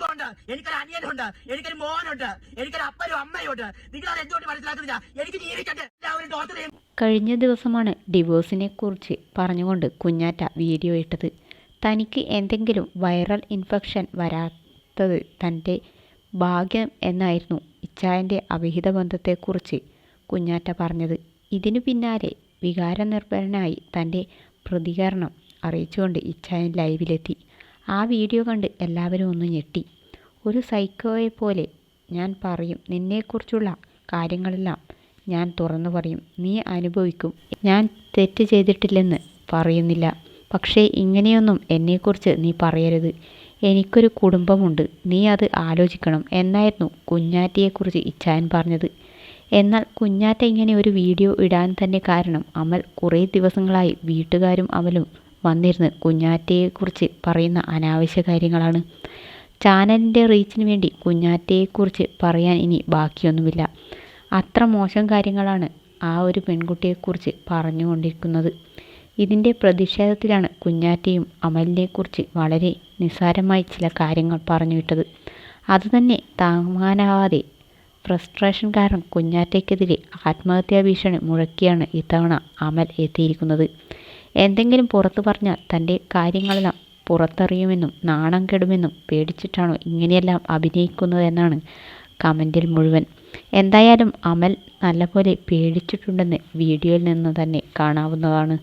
കുടുംബമുണ്ട്. എനിക്കൊരു അനിയനുണ്ട്. എനിക്കൊരു മോനുണ്ട്. എനിക്കൊരു അപ്പനും അമ്മയുണ്ട് നിങ്ങൾ അത് എന്തുകൊണ്ട് മനസ്സിലാക്കുന്നില്ല? എനിക്ക് ജീവിക്കട്ടെ. കഴിഞ്ഞ ദിവസമാണ് ഡിവോഴ്സിനെ കുറിച്ച് പറഞ്ഞുകൊണ്ട് കുഞ്ഞാറ്റ വീഡിയോ ഇട്ടത്. തനിക്ക് എന്തെങ്കിലും വൈറൽ ഇൻഫെക്ഷൻ വരാത്തത് തന്റെ ഭാഗ്യം എന്നായിരുന്നു ഇച്ചായന്റെ അവിഹിത ബന്ധത്തെക്കുറിച്ച് കുഞ്ഞാറ്റ പറഞ്ഞത്. ഇതിനു പിന്നാലെ വികാരനിർഭരനായി തന്റെ പ്രതികരണം അറിയിച്ചുകൊണ്ട് ഇച്ചായൻ ലൈവിലെത്തി ആ വീഡിയോ കണ്ട് എല്ലാവരും ഒന്ന് ഞെട്ടി. ഒരു സൈക്കോയെ പോലെ ഞാൻ പറയും നിന്നെക്കുറിച്ചുള്ള കാര്യങ്ങളെല്ലാം ഞാൻ തുറന്നു പറയും. നീ അനുഭവിക്കും. ഞാൻ തെറ്റ് ചെയ്തിട്ടില്ലെന്ന് പറയുന്നില്ല. പക്ഷേ ഇങ്ങനെയൊന്നും എന്നെക്കുറിച്ച് നീ പറയരുത്. എനിക്കൊരു കുടുംബമുണ്ട്. നീ അത് ആലോചിക്കണം. എന്നായിരുന്നു കുഞ്ഞാറ്റയെക്കുറിച്ച് ഇച്ചായൻ പറഞ്ഞത്. എന്നാൽ കുഞ്ഞാറ്റ ഇങ്ങനെ ഒരു വീഡിയോ ഇടാൻ തന്നെ കാരണം അമൽ കുറേ ദിവസങ്ങളായി വീട്ടുകാരും അമലും വന്നിരുന്ന് കുഞ്ഞാറ്റയെക്കുറിച്ച് പറയുന്ന അനാവശ്യ കാര്യങ്ങളാണ്. ചാനലിന്റെ റീച്ചിന് വേണ്ടി കുഞ്ഞാറ്റയെക്കുറിച്ച് പറയാൻ ഇനി ബാക്കിയൊന്നുമില്ല. അത്ര മോശം കാര്യങ്ങളാണ് ആ ഒരു പെൺകുട്ടിയെക്കുറിച്ച് പറഞ്ഞുകൊണ്ടിരിക്കുന്നത്. ഇതിന്റെ പ്രതിഷേധത്തിലാണ് കുഞ്ഞാറ്റയും അമലിനെക്കുറിച്ച് വളരെ നിസ്സാരമായി ചില കാര്യങ്ങൾ പറഞ്ഞു വിട്ടത് അതുതന്നെ താങ്ങാനാവാതെ ഫ്രസ്ട്രേഷൻ കാരണം കുഞ്ഞാറ്റയ്ക്കെതിരെ ആത്മഹത്യാ ഭീഷണി മുഴക്കിയാണ് ഇത്തവണ അമൽ എത്തിയിരിക്കുന്നത്. എന്തെങ്കിലും പുറത്തു പറഞ്ഞാൽ തന്റെ കാര്യങ്ങളെല്ലാം പുറത്തറിയുമെന്നും നാണം കെടുമെന്നും പേടിച്ചിട്ടാണോ ഇങ്ങനെയെല്ലാം അഭിനയിക്കുന്നതെന്നാണ് കമന്റിൽ മുഴുവൻ. എന്തായാലും അമൽ നല്ലപോലെ പേടിച്ചിട്ടുണ്ടെന്ന് വീഡിയോയിൽ നിന്ന് തന്നെ കാണാവുന്നതാണ്.